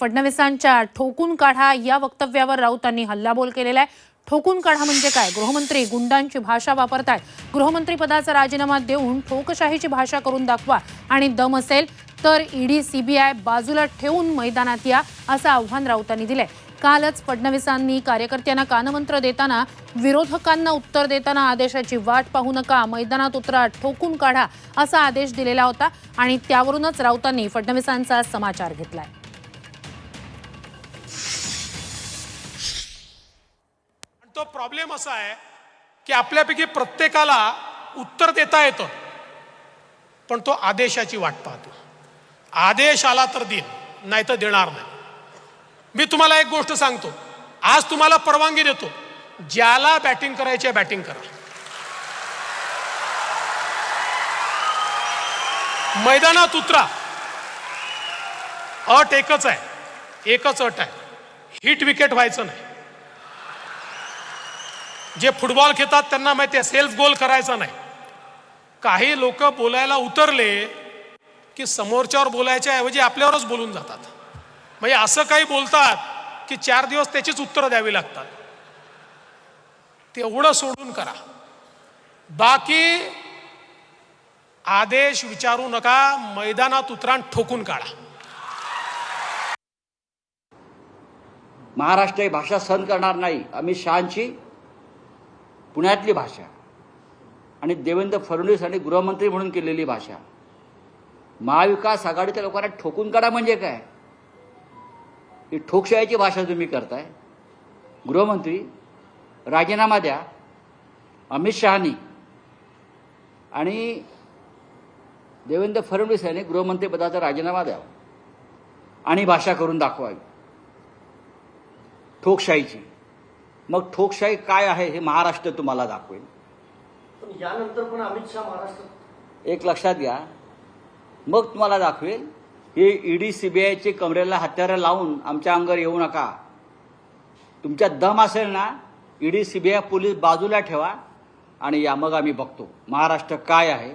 फडणवीसांच्या ठोकून काढा या वक्तव्यावर राऊतांनी हल्लाबोल केलेला आहे. ठोकून काढा म्हणजे काय? गृहमंत्री गुंडांची भाषा वापरतायत. गृहमंत्री पदाचा राजीनामा देऊन ठोकशाहीची भाषा करून दाखवा आणि दम असेल तर ईडी सीबीआय बाजूला ठेवून मैदानात या असं आव्हान राऊतांनी दिलंय. कालच फडणवीसांनी कार्यकर्त्यांना कानमंत्र देताना विरोधकांना उत्तर देताना आदेशाची वाट पाहू नका मैदानात उतरा ठोकून काढा असा आदेश दिलेला होता आणि त्यावरूनच राऊतांनी फडणवीसांचा समाचार घेतलाय. तो प्रॉब्लेम असा आहे की आपल्यापैकी प्रत्येकाला उत्तर देता येतं पण तो आदेशाची वाट पाहतो. आदेश आला तर देईन नाही तर देणार नाही. मी तुम्हाला एक गोष्ट सांगतो. आज तुम्हाला परवानगी देतो. ज्याला बॅटिंग करायची आहे बॅटिंग करा. मैदानात उतरा. अट एकच आहे. एकच अट आहे. हिट विकेट व्हायचं नाही. जे फुटबॉल खेळतात त्यांना माहिती आहे सेल्फ गोल करायचा नाही. काही लोक बोलायला उतरले की समोरच्यावर बोलायच्या ऐवजी आपल्यावरच बोलून जातात. म्हणजे असं काही बोलतात की चार दिवस त्याचीच उत्तरं द्यावी लागतात. तेवढं सोडून करा. बाकी आदेश विचारू नका मैदानात उतरा ठोकून काढा. महाराष्ट्र ही भाषा सहन करणार नाही. अमित शहाची पुण्यातली भाषा आणि देवेंद्र फडणवीस आणि गृहमंत्री म्हणून केलेली भाषा. महाविकास आघाडीच्या लोकांना ठोकून काढा म्हणजे काय? ही ठोकशाहीची भाषा तुम्ही करताय. गृहमंत्री राजीनामा द्या. अमित शहानी आणि देवेंद्र फडणवीस यांनी गृहमंत्रीपदाचा राजीनामा द्यावा आणि भाषा करून दाखवावी. ठोकशाहीची. मग ठोकशाही काय आहे हे महाराष्ट्र तुम्हाला दाखवेल. पण यानंतर पण अमित शहा महाराष्ट्रात एक लक्षात घ्या. मग तुम्हाला दाखवेल हे ईडी सीबीआयचे कमरेला हत्यारं लावून आमच्या अंगावर येऊ नका. तुमच्यात दम असेल ना ईडी सीबीआय पोलीस बाजूला ठेवा आणि या मग आम्ही बघतो. महाराष्ट्र काय आहे?